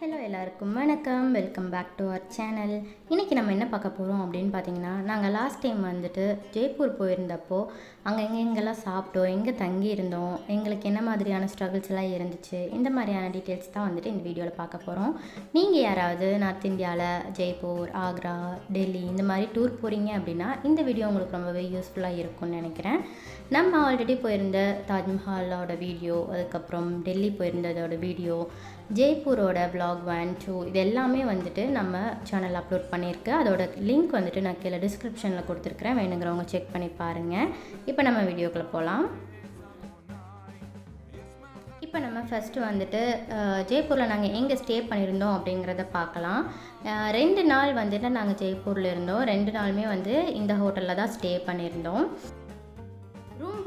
Hello எல்லாருக்கும் வணக்கம். Welcome back to our channel இன்றைக்கி நம்ம என்ன பார்க்க போகிறோம் அப்படின்னு பார்த்தீங்கன்னா நாங்கள் லாஸ்ட் டைம் வந்துட்டு ஜெய்ப்பூர் போயிருந்தப்போ அங்கே எங்கே எங்கெல்லாம் சாப்பிட்டோம் எங்கே தங்கி இருந்தோம் எங்களுக்கு என்ன மாதிரியான ஸ்ட்ரகிள்ஸ் எல்லாம் இருந்துச்சு இந்த மாதிரியான டீட்டெயில்ஸ் தான் வந்துட்டு இந்த வீடியோவில் பார்க்க போகிறோம் நீங்கள் யாராவது நார்த் இந்தியாவில் ஜெய்ப்பூர் ஆக்ரா டெல்லி இந்த மாதிரி டூர் போகிறீங்க அப்படின்னா இந்த வீடியோ உங்களுக்கு ரொம்பவே யூஸ்ஃபுல்லாக இருக்கும்னு நினைக்கிறேன். நம்ம ஆல்ரெடி போயிருந்த தாஜ்மஹாலோட வீடியோ அதுக்கப்புறம் டெல்லி போயிருந்ததோட வீடியோ ஜெய்ப்பூரோட வ்ளாக் ஒன் டூ இது எல்லாமே வந்துட்டு நம்ம சேனல் அப்லோட் பண்ணியிருக்கு. அதோட லிங்க் வந்துட்டு நான் கீழே டிஸ்கிரிப்ஷனில் கொடுத்துருக்குறேன். வேணுங்கிறவங்க செக் பண்ணி பாருங்கள் இப்போ நம்ம வீடியோக்குள்ளே போகலாம் இப்போ நம்ம ஃபஸ்ட்டு வந்துட்டு ஜெய்ப்பூரில் நாங்கள் எங்கே ஸ்டே பண்ணியிருந்தோம் அப்படிங்கிறத பார்க்கலாம். ரெண்டு நாள் வந்துட்டு நாங்கள் ஜெய்ப்பூரில் இருந்தோம். ரெண்டு நாளுமே வந்து இந்த ஹோட்டலில் தான் ஸ்டே பண்ணியிருந்தோம்.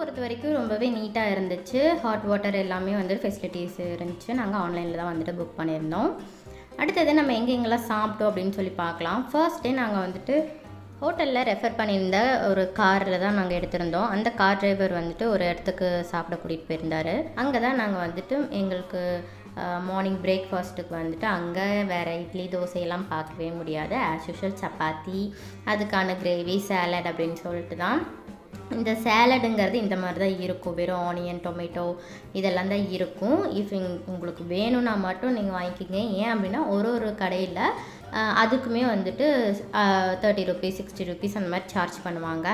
பொறுத்த வரைக்கும் ரொம்பவே நீட்டாக இருந்துச்சு. ஹாட் வாட்டர் எல்லாமே வந்து ஃபெசிலிட்டிஸ் இருந்துச்சு. நாங்கள் ஆன்லைனில் தான் வந்துட்டு புக் பண்ணியிருந்தோம். அடுத்தது நம்ம எங்கே எங்கெல்லாம் சாப்பிட்டோம் அப்படின்னு சொல்லி பார்க்கலாம். ஃபர்ஸ்ட் டே நாங்கள் வந்துட்டு ஹோட்டலில் ரெஃபர் பண்ணியிருந்த ஒரு காரில் தான் நாங்கள் எடுத்திருந்தோம். அந்த கார் டிரைவர் வந்துட்டு ஒரு இடத்துக்கு சாப்பிட கூட்டிகிட்டு போயிருந்தார். அங்கே தான் நாங்கள் வந்துட்டு எங்களுக்கு மார்னிங் பிரேக்ஃபாஸ்ட்டுக்கு வந்துட்டு அங்கே வேறு இட்லி தோசையெல்லாம் பார்க்கவே முடியாது. ஆஸ் யூஷுவல் சப்பாத்தி அதுக்கான கிரேவி சேலட் அப்படின்னு சொல்லிட்டு தான். இந்த சேலடுங்கிறது இந்த மாதிரி தான் இருக்கும். வெறும் ஆனியன் டொமேட்டோ இதெல்லாம் தான் இருக்கும். இஃப் உங்களுக்கு வேணும்னா மட்டும் நீங்கள் வாங்கிக்கிங்க. ஏன் அப்படின்னா ஒரு ஒரு கடையில் அதுக்குமே வந்துட்டு தேர்ட்டி ருபீஸ் சிக்ஸ்டி ருபீஸ் அந்த மாதிரி சார்ஜ் பண்ணுவாங்க.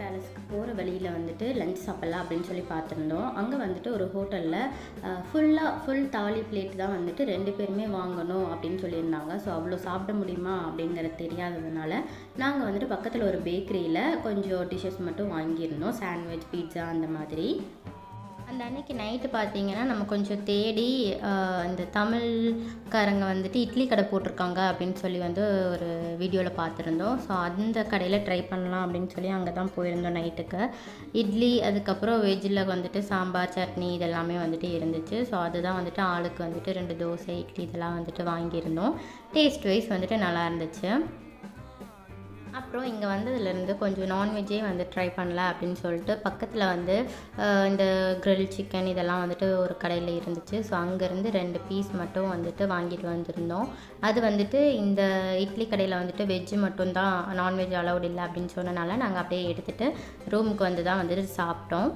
பேலஸ்க்கு போகிற வழியில் வந்துட்டு லஞ்ச் சாப்பிட்லாம் அப்படின்னு சொல்லி பார்த்துருந்தோம். அங்கே வந்துட்டு ஒரு ஹோட்டலில் ஃபுல்லாக ஃபுல் தாலி பிளேட் தான் வந்துட்டு ரெண்டு பேருமே வாங்கணும் அப்படின்னு சொல்லியிருந்தாங்க. ஸோ அவ்வளோ சாப்பிட முடியுமா அப்படிங்கிறது தெரியாததுனால நாங்கள் வந்துட்டு பக்கத்தில் ஒரு பேக்கரியில் கொஞ்சம் டிஷ்ஷஸ் மட்டும் வாங்கியிருந்தோம். சாண்ட்விச் பீட்சா அந்த மாதிரி. அந்த அன்னைக்கு நைட்டு பார்த்தீங்கன்னா நம்ம கொஞ்சம் தேடி அந்த இந்த தமிழ்காரங்க வந்துட்டு இட்லி கடை போட்டிருக்காங்க அப்படின்னு சொல்லி வந்து ஒரு வீடியோவில் பார்த்துருந்தோம் ஸோ அந்த கடையில் ட்ரை பண்ணலாம் அப்படின்னு சொல்லி அங்கே தான் போயிருந்தோம் நைட்டுக்கு இட்லி அதுக்கப்புறம் வெஜ்ஜில் வந்துட்டு சாம்பார் சட்னி இதெல்லாமே வந்துட்டு இருந்துச்சு. ஸோ அதுதான் வந்துட்டு ஆளுக்கு வந்துட்டு ரெண்டு தோசை இட்லி இதெல்லாம் வந்துட்டு வாங்கியிருந்தோம். டேஸ்ட் வைஸ் வந்துட்டு நல்லா இருந்துச்சு. அப்புறம் இங்கே வந்ததுலேருந்து கொஞ்சம் நான்வெஜ்ஜே வந்து ட்ரை பண்ணல அப்படின்னு சொல்லிட்டு பக்கத்தில் வந்து இந்த க்ரில் சிக்கன் இதெல்லாம் வந்துட்டு ஒரு கடையில் இருந்துச்சு. ஸோ அங்கேருந்து ரெண்டு பீஸ் மட்டும் வந்துட்டு வாங்கிட்டு வந்திருந்தோம். அது வந்துட்டு இந்த இட்லி கடையில் வந்துட்டு வெஜ்ஜு மட்டும்தான் நான்வெஜ் அலௌட் இல்லை அப்படின்னு சொன்னனால நாங்கள் அப்படியே எடுத்துகிட்டு ரூமுக்கு வந்து தான் வந்துட்டு சாப்பிட்டோம்.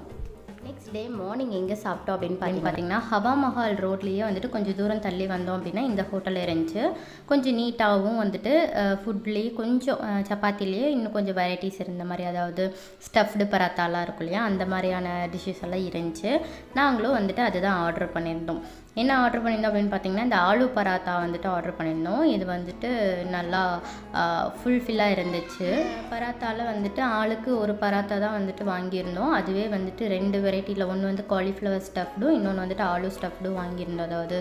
நெக்ஸ்ட் டே மார்னிங் எங்கே சாப்பிட்டோம் அப்படின்னு பார்த்து பார்த்தீங்கன்னா ஹவா மஹால் ரோட்லேயே வந்துட்டு கொஞ்சம் தூரம் தள்ளி வந்தோம் அப்படின்னா இந்த ஹோட்டல் இருந்துச்சு. கொஞ்சம் நீட்டாகவும் வந்துட்டு ஃபுட்லேயே கொஞ்சம் சப்பாத்திலேயே இன்னும் கொஞ்சம் வெரைட்டிஸ் இருந்த மாதிரி அதாவது ஸ்டஃப்டு பராத்தாலாம் இருக்கும் இல்லையா அந்த மாதிரியான டிஷ்ஷஸ் எல்லாம் இருந்துச்சு. நாங்களும் வந்துட்டு அதுதான் ஆர்டர் பண்ணியிருந்தோம். என்ன ஆர்டர் பண்ணியிருந்தோம் அப்படின்னு பார்த்தீங்கன்னா இந்த ஆலு பராத்தா வந்துட்டு ஆர்டர் பண்ணியிருந்தோம். இது வந்துட்டு நல்லா ஃபுல்ஃபில்லாக இருந்துச்சு. பராத்தாவில் வந்துட்டு ஆளுக்கு ஒரு பராத்தா தான் வந்துட்டு வாங்கியிருந்தோம். அதுவே வந்துட்டு ரெண்டு வெரைட்டியில் ஒன்று வந்து காலிஃப்ளவர் ஸ்டஃப்டும் இன்னொன்று வந்துட்டு ஆலு ஸ்டஃப்டும் வாங்கியிருந்தோம். அதாவது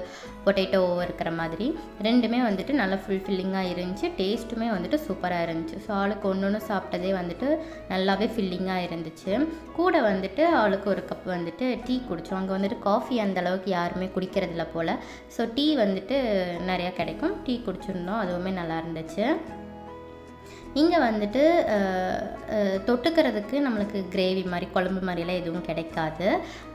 பொட்டேட்டோ இருக்கிற மாதிரி. ரெண்டுமே வந்துட்டு நல்லா ஃபுல்ஃபில்லிங்காக இருந்துச்சு. டேஸ்ட்டுமே வந்துட்டு சூப்பராக இருந்துச்சு. ஸோ ஆளுக்கு ஒன்று ஒன்று சாப்பிட்டதே வந்துட்டு நல்லாவே ஃபில்லிங்காக இருந்துச்சு. கூட வந்துட்டு ஆளுக்கு ஒரு கப் வந்துட்டு டீ குடித்தோம் அங்கே வந்துட்டு காஃபி அந்த அளவுக்கு யாருமே குடிக்கிறதில்ல போல். ஸோ டீ வந்துட்டு நிறையா கிடைக்கும். டீ குடிச்சிருந்தோம். அதுவுமே நல்லா இருந்துச்சு. இங்கே வந்துட்டு தொட்டுக்கிறதுக்கு நம்மளுக்கு கிரேவி மாதிரி குழம்பு மாதிரிலாம் எதுவும் கிடைக்காது.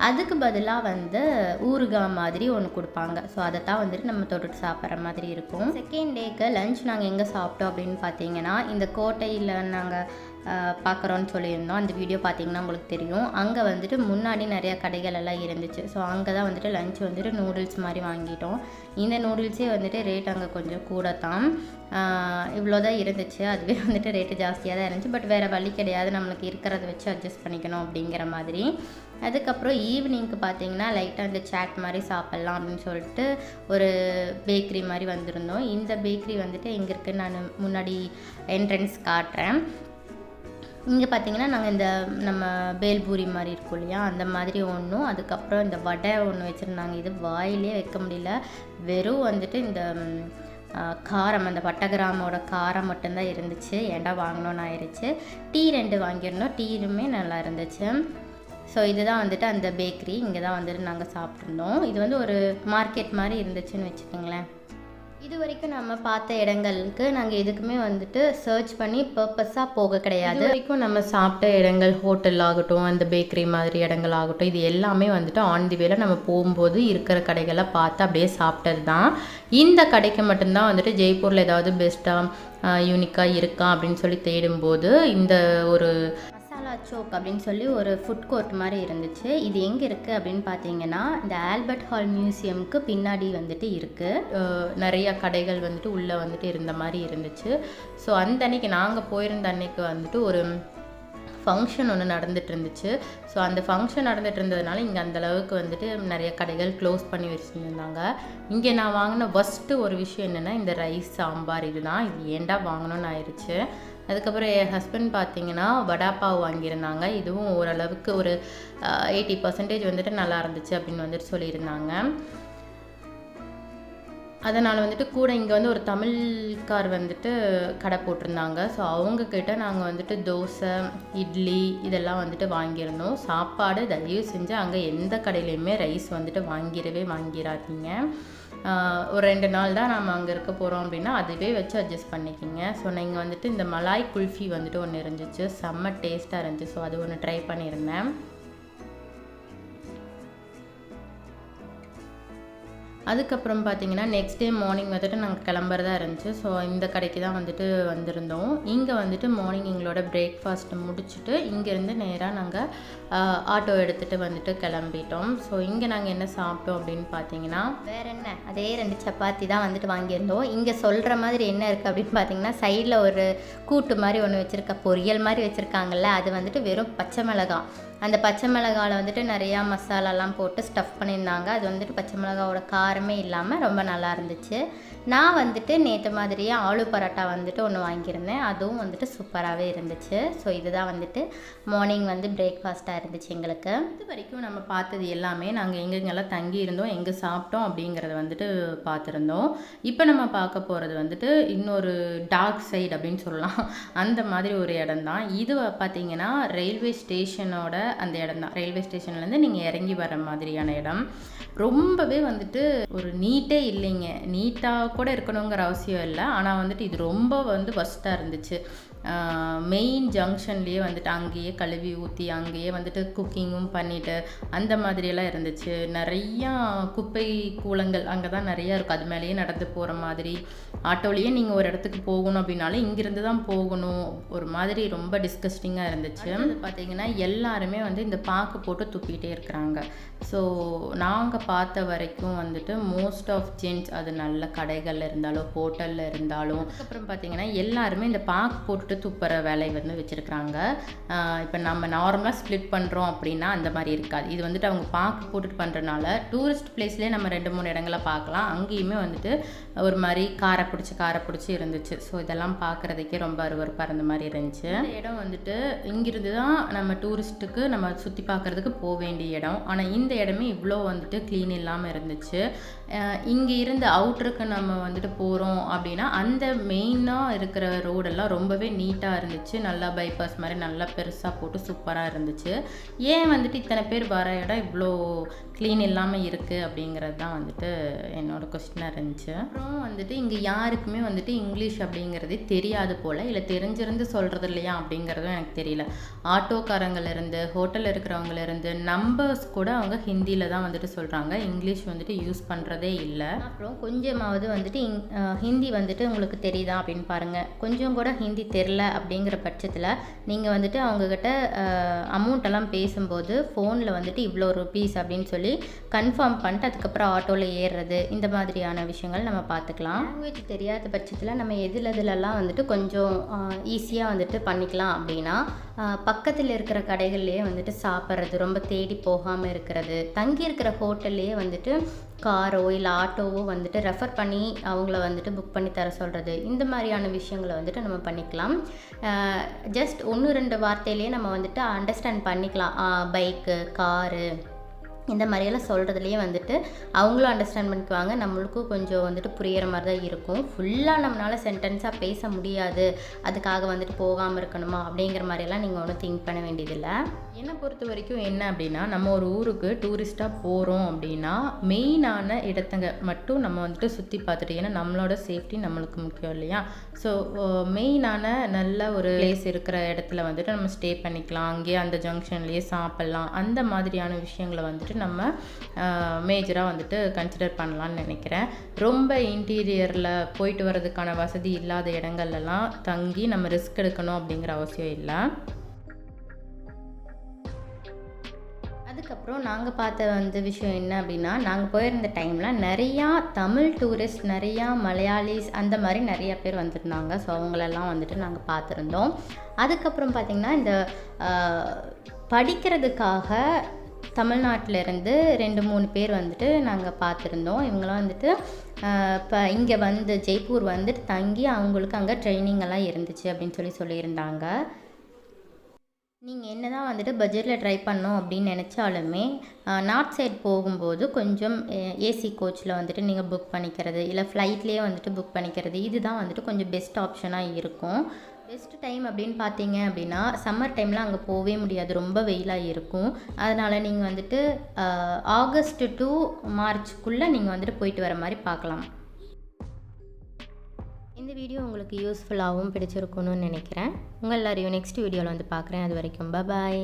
அதுக்கு பதிலாக வந்து ஊறுகாய் மாதிரி ஒன்று கொடுப்பாங்க. ஸோ அதை தான் வந்துட்டு நம்ம தொட்டுட்டு சாப்பிட்ற மாதிரி இருக்கும். செகண்ட் டேக்கு லஞ்ச் நாங்கள் எங்கே சாப்பிட்டோம் அப்படின்னு பார்த்தீங்கன்னா இந்த கோட்டையில் நாங்கள் பார்க்குறோன்னு சொல்லியிருந்தோம். அந்த வீடியோ பார்த்தீங்கன்னா உங்களுக்கு தெரியும். அங்கே வந்துட்டு முன்னாடி நிறைய கடைகள் எல்லாம் இருந்துச்சு. ஸோ அங்கே தான் வந்துட்டு லஞ்ச் வந்துட்டு நூடுல்ஸ் மாதிரி வாங்கிட்டோம். இந்த நூடுல்ஸே வந்துட்டு ரேட் அங்கே கொஞ்சம் கூட தான் இவ்வளோ தான் இருந்துச்சு. அதுவே வந்துட்டு ரேட்டு ஜாஸ்தியாக தான் இருந்துச்சு. பட் வேறு வழி கிடையாது. நம்மளுக்கு இருக்கிறத வச்சு அட்ஜஸ்ட் பண்ணிக்கணும் அப்படிங்கிற மாதிரி. அதுக்கப்புறம் ஈவினிங்க்கு பார்த்தீங்கன்னா லைட்டாக இந்த சாட் மாதிரி சாப்பிட்லாம் அப்படின்னு சொல்லிட்டு ஒரு பேக்கரி மாதிரி வந்திருந்தோம். இந்த பேக்கரி வந்துட்டு எங்கே இருக்குன்னு நான் முன்னாடி என்ட்ரன்ஸ் காட்டுறேன். இங்கே பார்த்தீங்கன்னா நாங்கள் இந்த நம்ம பேல்பூரி மாதிரி இருக்கும் இல்லையா? அந்த மாதிரி ஒன்றும் அதுக்கப்புறம் இந்த வடை ஒன்று வச்சுருந்தாங்க. இது வாயிலே வைக்க முடியல. வெறும் வந்துட்டு இந்த காரம் அந்த பட்டகிராமோட காரம் மட்டும்தான் இருந்துச்சு. ஏன்டா வாங்கினோன்னு ஆயிடுச்சு டீ ரெண்டு வாங்கியிருந்தோம். டீயுமே நல்லா இருந்துச்சு. ஸோ இதுதான் வந்துட்டு அந்த பேக்கரி. இங்கே தான் வந்துட்டு நாங்கள் சாப்பிட்ருந்தோம் இது வந்து ஒரு மார்க்கெட் மாதிரி இருந்துச்சுன்னு வச்சுக்கோங்களேன். இது வரைக்கும் நம்ம பார்த்த இடங்களுக்கு நாங்கள் எதுக்குமே வந்துட்டு சர்ச் பண்ணி பர்பஸாக போக கிடையாது. இது வரைக்கும் நம்ம சாப்பிட்ட இடங்கள் ஹோட்டல் ஆகட்டும் அந்த பேக்கரி மாதிரி இடங்கள் ஆகட்டும் இது எல்லாமே வந்துட்டு ஆன் தி வேல நம்ம போகும்போது இருக்கிற கடைகளை பார்த்து அப்படியே சாப்பிட்டது தான் இந்த கடைக்கு மட்டும்தான் வந்துட்டு ஜெய்ப்பூரில் ஏதாவது பெஸ்ட்டாக யூனிக்காக இருக்கா அப்படின்னு சொல்லி தேடும்போது இந்த ஒரு சோக் அப்படின்னு சொல்லி ஒரு ஃபுட் கோர்ட் மாதிரி இருந்துச்சு. இது எங்கே இருக்குது அப்படின்னு பார்த்தீங்கன்னா இந்த ஆல்பர்ட் ஹால் மியூசியம்க்கு பின்னாடி வந்துட்டு இருக்குது நிறையா நிறைய கடைகள் வந்துட்டு உள்ளே வந்துட்டு இருந்த மாதிரி இருந்துச்சு. ஸோ அந்த அன்னைக்கு நாங்கள் போயிருந்த அன்னைக்கு வந்துட்டு ஒரு ஃபங்க்ஷன் ஒன்று நடந்துட்டு இருந்துச்சு ஸோ அந்த ஃபங்க்ஷன் நடந்துட்டு இருந்ததுனால இங்கே அந்த அளவுக்கு வந்துட்டு நிறைய கடைகள் க்ளோஸ் பண்ணி வச்சுருந்தாங்க. இங்கே நான் வாங்கின ஃபஸ்ட்டு ஒரு விஷயம் என்னென்னா இந்த ரைஸ் சாம்பார் இதுதான். இது ஏன்டா வாங்கணும்னு ஆயிடுச்சு அதுக்கப்புறம் என் ஹஸ்பண்ட் பார்த்தீங்கன்னா வடாப்பாவ் வாங்கியிருந்தாங்க. இதுவும் ஓரளவுக்கு ஒரு எயிட்டி பர்சன்டேஜ் வந்துட்டு நல்லா இருந்துச்சு அப்படின்னு வந்துட்டு சொல்லியிருந்தாங்க. அதனால் வந்துட்டு கூட இங்கே வந்து ஒரு தமிழ்கார் வந்துட்டு கடை போட்டிருந்தாங்க. ஸோ அவங்கக்கிட்ட நாங்கள் வந்துட்டு தோசை இட்லி இதெல்லாம் வந்துட்டு வாங்கியிருந்தோம். சாப்பாடு தயவு செஞ்சு அங்கே எந்த கடையிலையுமே ரைஸ் வந்துட்டு வாங்கிடவே வாங்கிடாதீங்க ஒரு ரெண்டு நாள் தான் நம்ம அங்கே இருக்க போகிறோம் அப்படின்னா அதுவே வச்சு அட்ஜஸ்ட் பண்ணிக்கிங்க. ஸோ நீங்கள் வந்துட்டு இந்த மலாய் குல்ஃபி வந்துட்டு ஒன்று இருந்துச்சு. செம்ம டேஸ்ட்டாக இருந்துச்சு. ஸோ அது ஒன்று ட்ரை பண்ணியிருந்தேன். அதுக்கப்புறம் பார்த்தீங்கன்னா நெக்ஸ்ட் டே மார்னிங் வந்துட்டு நாங்கள் கிளம்புறதா இருந்துச்சு. ஸோ இந்த கடைக்கு தான் வந்துட்டு வந்திருந்தோம். இங்கே வந்துட்டு மார்னிங் எங்களோட பிரேக்ஃபாஸ்ட் முடிச்சுட்டு இங்கேருந்து நேராக நாங்கள் ஆட்டோ எடுத்துகிட்டு வந்துட்டு கிளம்பிட்டோம். ஸோ இங்கே நாங்கள் என்ன சாப்பிட்டோம் அப்படின்னு பார்த்தீங்கன்னா வேற என்ன? அதே ரெண்டு சப்பாத்தி தான் வந்துட்டு வாங்கியிருந்தோம். இங்கே சொல்கிற மாதிரி என்ன இருக்குது அப்படின்னு பார்த்தீங்கன்னா சைடில் ஒரு கூட்டு மாதிரி ஒன்று வச்சுருக்க பொரியல் மாதிரி வச்சுருக்காங்கல்ல அது வந்துட்டு வெறும் பச்சை மிளகாய். அந்த பச்சை மிளகாவில் வந்துட்டு நிறையா மசாலாலாம் போட்டு ஸ்டஃப் பண்ணியிருந்தாங்க. அது வந்துட்டு பச்சை மிளகாவோட காரமே இல்லாமல் ரொம்ப நல்லா இருந்துச்சு. நான் வந்துட்டு நேற்று மாதிரியே ஆலு பரோட்டா வந்துட்டு ஒன்று வாங்கியிருந்தேன். அதுவும் வந்துட்டு சூப்பராகவே இருந்துச்சு. ஸோ இதுதான் வந்துட்டு மார்னிங் வந்து பிரேக்ஃபாஸ்ட்டாக இருந்துச்சு எங்களுக்கு. இது வரைக்கும் நம்ம பார்த்தது எல்லாமே நாங்கள் எங்கெங்கெல்லாம் தங்கி இருந்தோம் எங்கே சாப்பிட்டோம் அப்படிங்கிறத வந்துட்டு பார்த்துருந்தோம். இப்போ நம்ம பார்க்க போகிறது வந்துட்டு இன்னொரு டார்க் சைடு அப்படின்னு சொல்லலாம். அந்த மாதிரி ஒரு இடம் தான் இது பார்த்தீங்கன்னா ரயில்வே ஸ்டேஷனோட அந்த இடம் தான் ரயில்வே ஸ்டேஷன்லேருந்து நீங்கள் இறங்கி வர மாதிரியான இடம். ரொம்பவே வந்துட்டு ஒரு நீட்டே இல்லைங்க. நீட்டாக கூட இருக்கணுங்கிற அவசியம் இல்லை. ஆனால் வந்துட்டு இது ரொம்ப வந்து ஃபஸ்ட்டாக இருந்துச்சு. மெயின் ஜங்ஷன்லேயே வந்துட்டு அங்கேயே கழுவி ஊற்றி அங்கேயே வந்துட்டு குக்கிங்கும் பண்ணிவிட்டு அந்த மாதிரியெல்லாம் இருந்துச்சு. நிறையா குப்பை கூலங்கள் அங்கே தான் நிறையா இருக்கும் அது மேலேயே நடந்து போகிற மாதிரி. ஆட்டோலேயே நீங்கள் ஒரு இடத்துக்கு போகணும் அப்படின்னாலும் இங்கேருந்து தான் போகணும். ஒரு மாதிரி ரொம்ப டிஸ்கஸ்டிங்காக இருந்துச்சு. பார்த்தீங்கன்னா எல்லாருமே வந்து இந்த பாக்கு போட்டு துப்பிக்கிட்டே இருக்கிறாங்க. ஸோ நாங்கள் பார்த்த வரைக்கும் வந்துட்டு மோஸ்ட் ஆஃப் ஜென்ஸ் அது நல்ல கடைகளில் இருந்தாலும் ஹோட்டலில் இருந்தாலும் அதுக்கப்புறம் பார்த்தீங்கன்னா எல்லாருமே இந்த பாக் போட்டுட்டு துப்புற வேலை வந்து வச்சுருக்குறாங்க. இப்போ நம்ம நார்மலாக ஸ்ப்ளிட் பண்ணுறோம் அப்படின்னா அந்த மாதிரி இருக்காது. இது வந்துட்டு அவங்க பாக் போட்டுட்டு பண்ணுறனால டூரிஸ்ட் பிளேஸ்லேயே நம்ம ரெண்டு மூணு இடங்களை பார்க்கலாம் அங்கேயுமே வந்துட்டு ஒரு மாதிரி காரை பிடிச்சி காரை பிடிச்சி இருந்துச்சு. ஸோ இதெல்லாம் பார்க்குறதுக்கே ரொம்ப அருவருப்பாக இருந்த மாதிரி இருந்துச்சு. இடம் வந்துட்டு இங்கிருந்து தான் நம்ம டூரிஸ்ட்டுக்கு நம்ம சுற்றி பார்க்குறதுக்கு போக வேண்டிய இடம். ஆனால் இந்த இடமே இவ்வளோ வந்துட்டு க்ளீன் இல்லாமல் இருந்துச்சு. இங்கே இருந்து அவுட்ருக்கு நம்ம வந்துட்டு போகிறோம் அப்படின்னா அந்த மெயினாக இருக்கிற ரோடெல்லாம் ரொம்பவே நீட்டாக இருந்துச்சு. நல்லா பைபாஸ் மாதிரி நல்லா பெருசாக போட்டு சூப்பராக இருந்துச்சு. ஏன் வந்துட்டு இத்தனை பேர் வர இடம் இவ்வளோ க்ளீன் இல்லாமல் இருக்குது அப்படிங்கிறது தான் வந்துட்டு என்னோடய கொஸ்டினாக இருந்துச்சு. அப்புறம் வந்துட்டு இங்கே யாருக்குமே வந்துட்டு இங்கிலீஷ் அப்படிங்கிறதே தெரியாது போல் இல்லை தெரிஞ்சிருந்து சொல்கிறது இல்லையா அப்படிங்கிறதும் எனக்கு தெரியல. ஆட்டோக்காரங்கள்ல இருந்து ஹோட்டலில் இருக்கிறவங்கள இருந்து நம்பர்ஸ் கூட அவங்க ஹிந்தியில் தான் வந்துட்டு சொல்கிறாங்க இங்கிலீஷ் வந்துட்டு யூஸ் பண்ணுறதே இல்லை. அப்புறம் கொஞ்சமாவது வந்துட்டு இங் ஹிந்தி வந்துட்டு உங்களுக்கு தெரியுதா அப்படின்னு பாருங்கள் கொஞ்சம் கூட ஹிந்தி தெரில அப்படிங்கிற பட்சத்தில் நீங்கள் வந்துட்டு அவங்கக்கிட்ட அமௌண்ட் எல்லாம் பேசும்போது ஃபோனில் வந்துட்டு இவ்வளோ ருபீஸ் அப்படின்னு சொல்லி கன்ஃபார்ம் பண்ணிட்டு அதுக்கப்புறம் ஆட்டோவில் ஏறுறது இந்த மாதிரியான விஷயங்கள் நம்ம பார்த்துக்கலாம் லாங்குவேஜ் தெரியாத பட்சத்தில் நம்ம எதில் எதுலலாம் வந்துட்டு கொஞ்சம் ஈஸியாக வந்துட்டு பண்ணிக்கலாம் அப்படின்னா பக்கத்தில் இருக்கிற கடைகள்லேயே வந்துட்டு சாப்பிட்றது ரொம்ப தேடி போகாமல் இருக்கிறது தங்கி இருக்கிற ஹோட்டல்லையே வந்துட்டு காரோ இல்லை ஆட்டோவோ வந்துட்டு ரெஃபர் பண்ணி அவங்கள வந்துட்டு புக் பண்ணி தர சொல்கிறது இந்த மாதிரியான விஷயங்களை வந்துட்டு நம்ம பண்ணிக்கலாம். ஜஸ்ட் ஒன்று ரெண்டு வார்த்தையிலேயே நம்ம வந்துட்டு அண்டர்ஸ்டாண்ட் பண்ணிக்கலாம். பைக்கு காரு இந்த மாதிரியெல்லாம் சொல்கிறதுலேயே வந்துட்டு அவங்களும் அண்டர்ஸ்டாண்ட் பண்ணிக்குவாங்க. நம்மளுக்கும் கொஞ்சம் வந்துட்டு புரியிற மாதிரி தான் இருக்கும். ஃபுல்லாக நம்மளால் சென்டென்ஸாக பேச முடியாது. அதுக்காக வந்துட்டு போகாமல் இருக்கணுமா அப்படிங்கிற மாதிரியெல்லாம் நீங்கள் ஒன்றும் திங்க் பண்ண வேண்டியதில்லை. என்னை பொறுத்த வரைக்கும் என்ன அப்படின்னா நம்ம ஒரு ஊருக்கு டூரிஸ்ட்டாக போகிறோம் அப்படின்னா மெயினான இடத்துங்க மட்டும் நம்ம வந்துட்டு சுற்றி பார்த்துட்டு ஏன்னா நம்மளோட சேஃப்டி நம்மளுக்கு முக்கியம் இல்லையா? ஸோ மெயினான நல்ல ஒரு பிளேஸ் இருக்கிற இடத்துல வந்துட்டு நம்ம ஸ்டே பண்ணிக்கலாம். அங்கேயே அந்த ஜங்ஷன்லேயே சாப்பிட்லாம். அந்த மாதிரியான விஷயங்களை வந்துட்டு நம்ம மேஜராக வந்துட்டு கன்சிடர் பண்ணலான்னு நினைக்கிறேன். ரொம்ப இன்டீரியரில் போயிட்டு வர்றதுக்கான வசதி இல்லாத இடங்கள்லாம் தங்கி நம்ம ரிஸ்க் எடுக்கணும் அப்படிங்கிற அவசியம் இல்லை. அதுக்கப்புறம் நாங்கள் பார்த்த வந்து விஷயம் என்ன அப்படின்னா நாங்கள் போயிருந்த டைமில் நிறையா தமிழ் டூரிஸ்ட் நிறையா மலையாளிஸ் அந்த மாதிரி நிறைய பேர் வந்திருந்தாங்க. ஸோ அவங்களெல்லாம் வந்துட்டு நாங்கள் பார்த்துருந்தோம். அதுக்கப்புறம் பார்த்திங்கன்னா இந்த படிக்கிறதுக்காக தமிழ்நாட்டிலேருந்து ரெண்டு மூணு பேர் வந்துட்டு நாங்கள் பார்த்துருந்தோம். இவங்களாம் வந்துட்டு இப்போ இங்கே வந்து ஜெய்ப்பூர் வந்துட்டு தங்கி அவங்களுக்கு அங்கே ட்ரைனிங் எல்லாம் இருந்துச்சு அப்படின்னு சொல்லி சொல்லியிருந்தாங்க. நீங்கள் என்ன தான் வந்துட்டு பட்ஜெட்டில் ட்ரை பண்ணோம் அப்படின்னு நினச்சாலுமே நார்த் சைட் போகும்போது கொஞ்சம் ஏசி கோச்சில் வந்துட்டு நீங்கள் புக் பண்ணிக்கிறது இல்லை ஃப்ளைட்லேயே வந்துட்டு புக் பண்ணிக்கிறது இதுதான் வந்துட்டு கொஞ்சம் பெஸ்ட் ஆப்ஷனாக இருக்கும். பெஸ்ட் டைம் அப்படின்னு பார்த்தீங்க அப்படின்னா சம்மர் டைமில் அங்கே போகவே முடியாது ரொம்ப வெயிலாக இருக்கும். அதனால் நீங்கள் வந்துட்டு ஆகஸ்ட் டு மார்ச்க்குள்ளே நீங்கள் வந்துட்டு போயிட்டு வர மாதிரி பார்க்கலாம். இந்த வீடியோ உங்களுக்கு யூஸ்ஃபுல்லாகவும் பிடிச்சிருக்கணும்னு நினைக்கிறேன். உங்கள் எல்லாரையும் நெக்ஸ்ட் வீடியோவில் வந்து பார்க்குறேன். அது வரைக்கும் பாய்